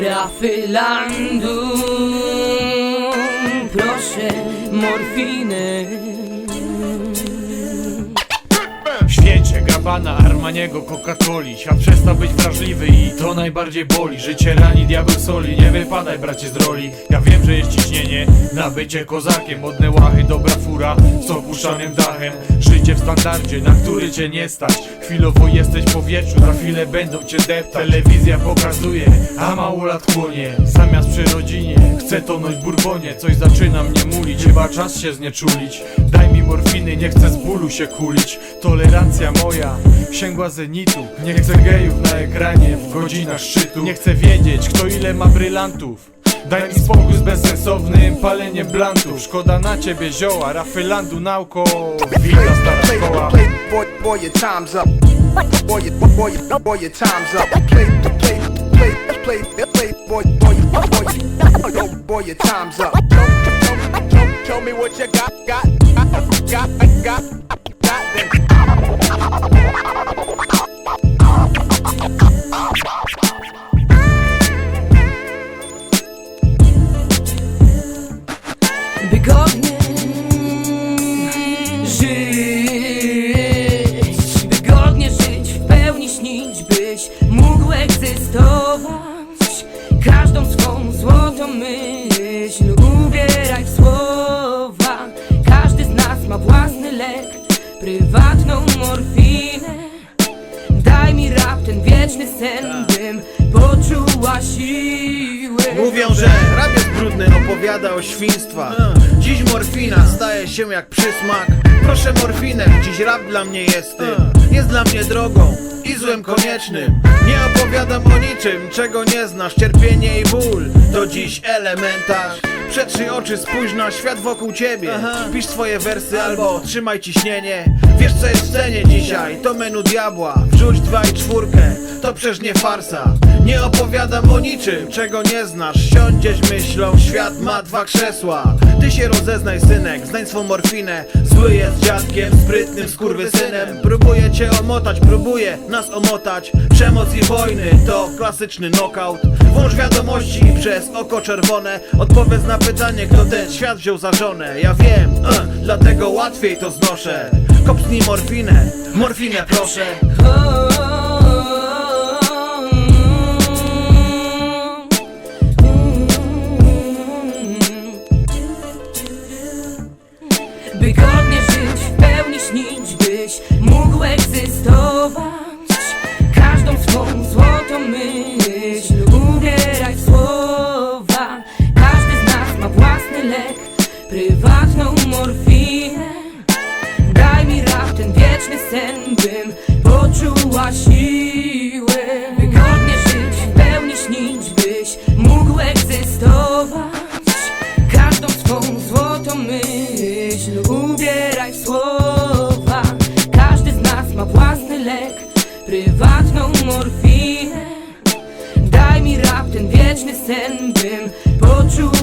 Rafilandu Proszę morfinę Gabana, Armaniego, Coca-Coli. Świat przestał być wrażliwy i to najbardziej boli. Życie rani, diabeł soli, nie wypadaj bracie z roli. Ja wiem, że jest ciśnienie na bycie kozakiem. Modne łachy, dobra fura z opuszczanym dachem. Życie w standardzie, na który cię nie stać. Chwilowo jesteś w powietrzu, za chwilę będą cię deptać. Telewizja pokazuje, a mało lat chłonie Zamiast przy rodzinie, chcę tonąć w burbonie. Coś zaczyna mnie mulić, chyba czas się znieczulić. Daj mi morfiny, nie chcę z bólu się kulić. Tolerancja moja sięgła zenitu. Nie chcę gejów na ekranie w godzinach szczytu. Nie chcę wiedzieć, kto ile ma brylantów. Daj mi spokój z bezsensownym paleniem blantów. Szkoda na ciebie zioła, Rafelandu nauko. Wita stara szkoła. Boy, boy, time's up. Boy, boy, boy, time's up. Play, play, play, play, play, boy, boy, boy, boy, your time's up. Show me what you got, got, got, got, egzystować Każdą swą złotą myśl Ubieraj w słowa. Każdy z nas ma własny lek Prywatną morfinę. Daj mi rap, ten wieczny sen Bym poczuła siłę. Mówią, że opowiada o świństwach. Dziś morfina staje się jak przysmak. Proszę morfinę, dziś rap dla mnie jest tym. Jest dla mnie drogą i złem koniecznym. Nie opowiadam o niczym, czego nie znasz. Cierpienie i ból to dziś elementarz. Przetrzyj oczy, spójrz na świat wokół ciebie. Pisz swoje wersy albo trzymaj ciśnienie. Wiesz co jest w scenie dzisiaj, to menu diabła. Wrzuć dwa i czwórkę, to przecież nie farsa. Nie opowiadam o niczym, czego nie znasz. Siądziesz myślą, świat ma dwa krzesła. Ty się rozeznaj synek, znań swą morfinę. Zły jest dziadkiem, sprytnym skurwysynem. Próbuje cię omotać, próbuje nas omotać. Przemoc i wojny to klasyczny knockout. Włącz wiadomości przez oko czerwone. Odpowiedz na pytanie, kto ten świat wziął za żonę. Ja wiem, eh, dlatego łatwiej to znoszę. Kopnij morfinę, morfinę proszę byś mógł egzystować. Każdą swą złotą myśl ubieraj w słowa. Każdy z nas ma własny lek, prywatną morfinę. Daj mi rap, ten wieczny sen, bym poczuła siłę. By godnie żyć, w pełni śnić, prywatną morfinę. Daj mi rap, ten wieczny sen, bym poczuł